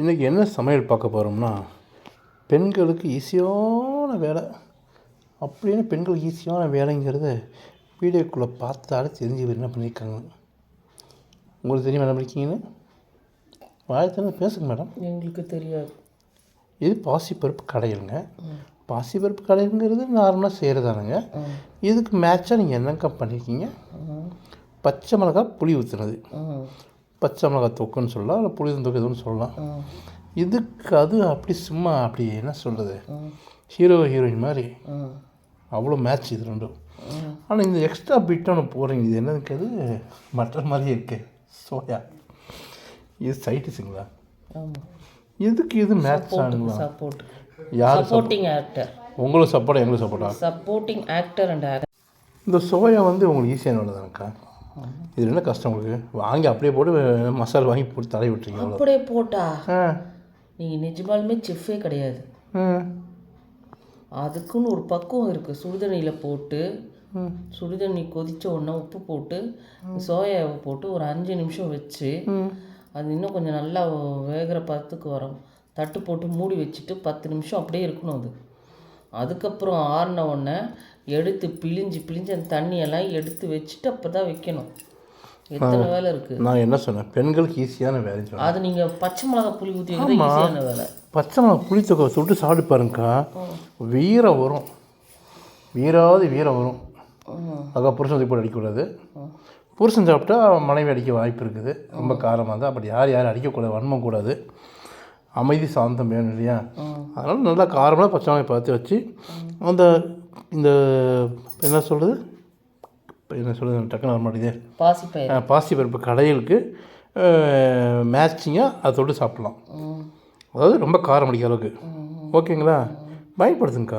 இன்றைக்கி என்ன சமையல் பார்க்க போகிறோம்னா பெண்களுக்கு ஈஸியான வேலை. அப்படின்னு பெண்களுக்கு ஈஸியான வேலைங்கிறத வீடியோக்குள்ளே பார்த்தாலே தெரிஞ்சு என்ன பண்ணியிருக்காங்க. உங்களுக்கு தெரியும் என்ன பண்ணிருக்கீங்கன்னு? வாயத்திலிருந்து பேசுங்க மேடம். எங்களுக்கு தெரியாது. இது பாசிப்பருப்பு கடையிலுங்க. பாசிப்பருப்பு கடைங்கிறது நார்மலாக செய்கிறதானுங்க இதுக்கு மேட்சாக நீங்கள் என்னங்க பண்ணியிருக்கீங்க பச்சை மிளகாய் புளி ஊற்றுனது பச்சை மிளகாய் தொக்குன்னு சொல்லலாம் இல்லை புளி தொக்கு எதுவும் சொல்லலாம். இதுக்கு அது அப்படி சும்மா அப்படி என்ன சொல்கிறது ஹீரோ ஹீரோயின் மாதிரி. அவ்வளோ மேட்ச் இது ரெண்டும். ஆனால் இந்த எக்ஸ்ட்ரா பிட் ஒன்று போகிறீங்க இது என்னதுக்கு அது? மட்டன் மாதிரியே இருக்கு. சோயா. இது சைட்டிஸுங்களா ஆமா. இதுக்கு இது மேட்ச் ஆனுங்களா? சப்போர்ட் யார் சப்போர்ட்டிங் ஆக்டர் உங்களுக்கு சப்போர்ட்டா எங்களுக்கு சப்போர்ட்டா சப்போர்ட்டிங் ஆக்டர் அண்ட் இந்த சோயா வந்து உங்களுக்கு ஈஸியான வேலை தானக்கா இது என்ன கஷ்டம் உங்களுக்கு? வாங்கி அப்படியே போட்டு மசாலா வாங்கி போட்டு விட்டுறீங்க அவ்வளோ அப்படியே போட்டா? நீங்கள் நிஜமாலுமே செஃப்பே கிடையாது. அதுக்குன்னு ஒரு பக்குவம் இருக்குது சுடுதண்ணியில் போட்டு சுடுதண்ணி கொதிச்ச உடனே உப்பு போட்டு சோயாவை போட்டு ஒரு அஞ்சு நிமிஷம் வச்சு அது இன்னும் கொஞ்சம் நல்லா வேகிற பதத்துக்கு வரும். தட்டு போட்டு மூடி வச்சுட்டு பத்து நிமிஷம் அப்படியே இருக்கணும் அது. அதுக்கப்புறம் ஆறின உடனே எடுத்து பிழிஞ்சு பிழிஞ்சு அந்த தண்ணியெல்லாம் எடுத்து வச்சுட்டு அப்போ தான் வைக்கணும் எத்தனை வேலை இருக்குது நான் என்ன சொன்னேன்? பெண்களுக்கு ஈஸியான வேலை அது நீங்கள் பச்சை மிளகா புளி ஊற்றி ஈஸியான வேலை. பச்சை மிளகா புளித்தொக்கை சுட்டு சாப்பிட்டு பாருங்கக்கா. வீரம் வரும். வீராது வீரம் வரும். அக்கா புருஷன் தூக்கி போட்டு அடிக்கக்கூடாது. புருஷன் சாப்பிட்டா மனைவி அடிக்க வாய்ப்பு இருக்குது. ரொம்ப காரமாக தான் அப்படி யார் யாரும் அடிக்கக்கூடாது வன்மம் கூடாது. அமைதி சாந்தம் வேணும் இல்லையா? அதனால் நல்லா காரமாக பச்சை மிளகாய் பார்த்து வச்சு அந்த இந்த என்ன சொல்கிறது என்ன சொல்கிறது டக்குன்னு வர மாட்டேங்குதே. பாசிப்பயிர் பாசிப்பருப்பு கடையிலுக்கு மேட்சிங்காக அதை தொட்டு சாப்பிட்லாம். அதாவது ரொம்ப காரம் அடிக்கிற அளவுக்கு. ஓகேங்களா? பயன்படுத்துங்கக்கா.